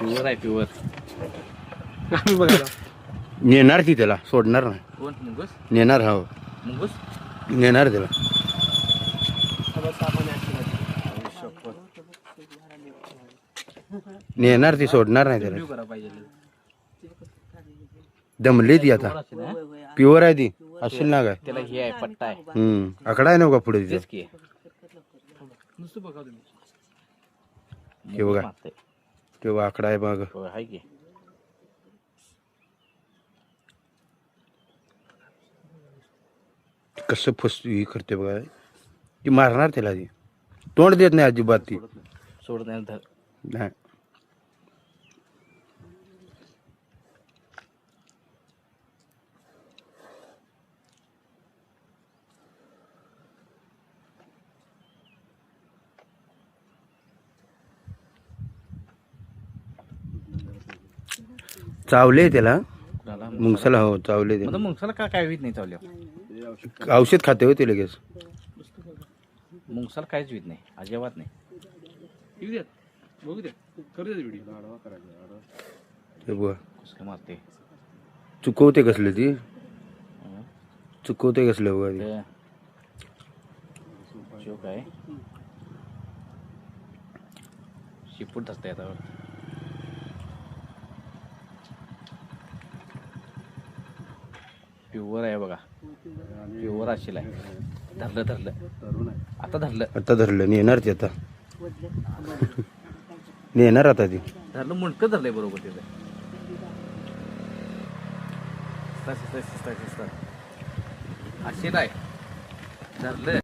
Pure आहे pure आम्ही बघायला. नेणार ती त्याला? सोडणार नाही. कोण? मुंगूस? नेणार हा. मुंगूस? नेणार त्याला. नेणार ती सोडणार नाही त्याला. करा पाहिजे दमली ती आता. प्युअर आहे ती. असेल ना काय? त्याला हे आहे पट्टा आहे. हम्म. आकडा आहे ना का पुढे तिथं तेच की. नुसतं बघा तुम्ही. हे बघा. तेव्हा आकडा आहे हो, आहे की. कसं फस ही करते बघा. ती मारणार त्याला ती. तोंड देत नाही अजिबात ती. सोडत नाही. नाही. चावले त्याला. मुंगसाला हो चावले मग ते मुंगसाला का काय होत नाही चावल्या औषध खाते होते लगेच. मुंगसाला काहीच होत नाही. अजिबात नाही. बघू द्या. मारते? चुकवते कसले ती. चुकवते कसले बघा आहे शिपूट असते आता. प्युअर आहे बघा. प्युअर असेल आहे. धरलं धरलं. आता धरलं. आता धरलं. नेणार ते आता. नेणार आता ती. धरलं मुंडकं धरलंय बरोबर तिथं. असेल आहे. धरलं.